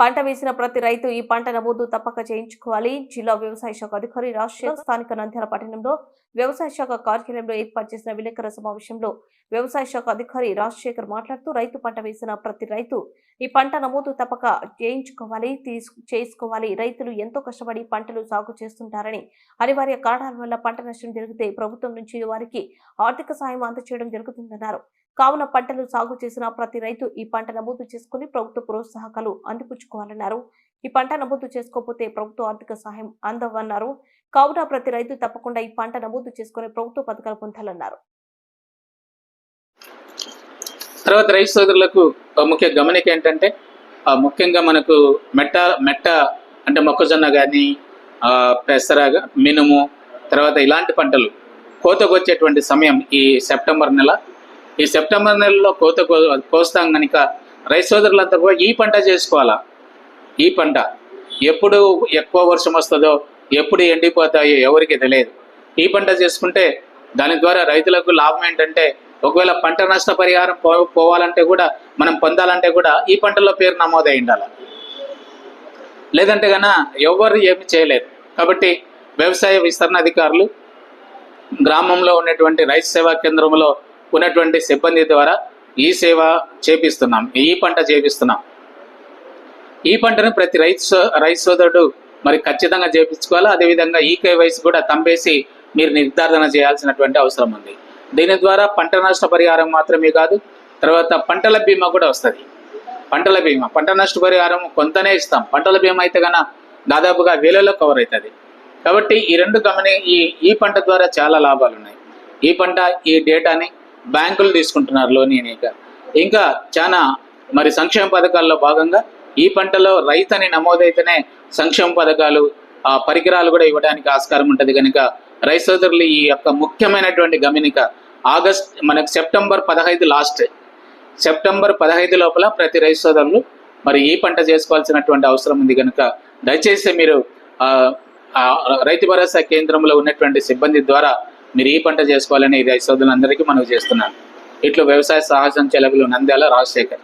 పంట వేసిన ప్రతి రైతు ఈ పంట నమోదు తప్పక చేయించుకోవాలి. జిల్లా వ్యవసాయ శాఖ అధికారి రాష్ట్ర స్థానిక నంద్యాల పట్టణంలో వ్యవసాయ శాఖ కార్యాలయంలో ఏర్పాటు చేసిన విలేకరుల సమావేశంలో వ్యవసాయ శాఖ అధికారి రాజశేఖర్ మాట్లాడుతూ రైతు పంట వేసిన ప్రతి రైతు ఈ పంట నమోదు తప్పక చేయించుకోవాలి తీసు చేసుకోవాలి. రైతులు ఎంతో కష్టపడి పంటలు సాగు చేస్తుంటారని అనివార్య కారణాల వల్ల పంట నష్టం జరిగితే ప్రభుత్వం నుంచి వారికి ఆర్థిక సాయం అందచేయడం జరుగుతుందన్నారు. కావున పంటలు సాగు చేసిన ప్రతి రైతు ఈ పంట నమోదు చేసుకుని ప్రభుత్వ ప్రోత్సాహకాలు అందిపుచ్చుకోవాలన్నారు. ఈ పంట నమోదు చేసుకోకపోతే ప్రభుత్వ ఆర్థిక సహాయం అందవన్నారు. కావున ప్రతి రైతు తప్పకుండా ఈ పంట నమోదు చేసుకుని ప్రభుత్వ పథకాలు పొందాలన్నారు. తర్వాత రైతు సోదరులకు ముఖ్య గమనిక ఏంటంటే ముఖ్యంగా మనకు మెట్ట మెట్ట అంటే మొక్కజొన్న కానీ పెసర మినుము తర్వాత ఇలాంటి పంటలు కోతకు వచ్చేటువంటి సమయం ఈ సెప్టెంబర్ నెల ఈ సెప్టెంబర్ నెలలో కోత కో- కోస్తాం కనుక రైతు సోదరులంతా కూడా ఈ పంట చేసుకోవాలా? ఈ పంట ఎప్పుడు ఎక్కువ వర్షం వస్తుందో ఎప్పుడు ఎండిపోతాయో ఎవరికి తెలియదు. ఈ పంట చేసుకుంటే దాని ద్వారా రైతులకు లాభం ఏంటంటే ఒకవేళ పంట నష్ట పరిహారం పో పోవాలంటే కూడా మనం పొందాలంటే కూడా ఈ పంటలో పేరు నమోదై ఉండాలి. లేదంటే గన ఎవరు ఏమి చేయలేరు. కాబట్టి వ్యవసాయ విస్తరణ అధికారులు గ్రామంలో ఉన్నటువంటి రైతు సేవా కేంద్రంలో ఉన్నటువంటి సిబ్బంది ద్వారా ఈ సేవ చేపిస్తున్నాం ఈ పంట చేపిస్తున్నాం. ఈ పంటను ప్రతి రైతు సో- రైతు సోదరుడు మరి ఖచ్చితంగా చేపించుకోవాలి? అదేవిధంగా ఈ కేవైసీ కూడా తంపేసి మీరు నిర్ధారణ చేయాల్సినటువంటి అవసరం ఉంది. దీని ద్వారా పంట నష్ట పరిహారం మాత్రమే కాదు తర్వాత పంటల బీమా కూడా వస్తుంది. పంటల బీమా పంట నష్ట పరిహారం కొంతనే ఇస్తాం. పంటల బీమా అయితే కన్నా దాదాపుగా వేలలో కవర్ అవుతుంది కాబట్టి ఈ రెండు గమని ఈ ఈ పంట ద్వారా చాలా లాభాలు ఉన్నాయి ఈ పంట ఈ డేటాని బ్యాంకులు తీసుకుంటున్నారు లోన్ ఇక ఇంకా చాలా మరి సంక్షేమ పథకాల్లో భాగంగా ఈ పంటలో రైతు అని నమోదైతేనే సంక్షేమ పథకాలు ఆ పరికరాలు కూడా ఇవ్వడానికి ఆస్కారం ఉంటుంది కనుక రైతు సోదరులు ఈ యొక్క ముఖ్యమైనటువంటి గమనిక. ఆగస్ట్ మనకు సెప్టెంబర్ పదహైదు లాస్ట్. సెప్టెంబర్ పదహైదు లోపల ప్రతి రైతు సోదరులు మరి ఈ పంట చేసుకోవాల్సినటువంటి అవసరం ఉంది కనుక దయచేసి మీరు ఆ, రైతు భరోసా కేంద్రంలో ఉన్నటువంటి సిబ్బంది ద్వారా మీరు ఈ పంట చేసుకోవాలని రైతు సోదరులందరికీ మనకు చేస్తున్నాను. ఇట్లు వ్యవసాయ సాహసం చెలవులు నంద్యాల రాజశేఖర్.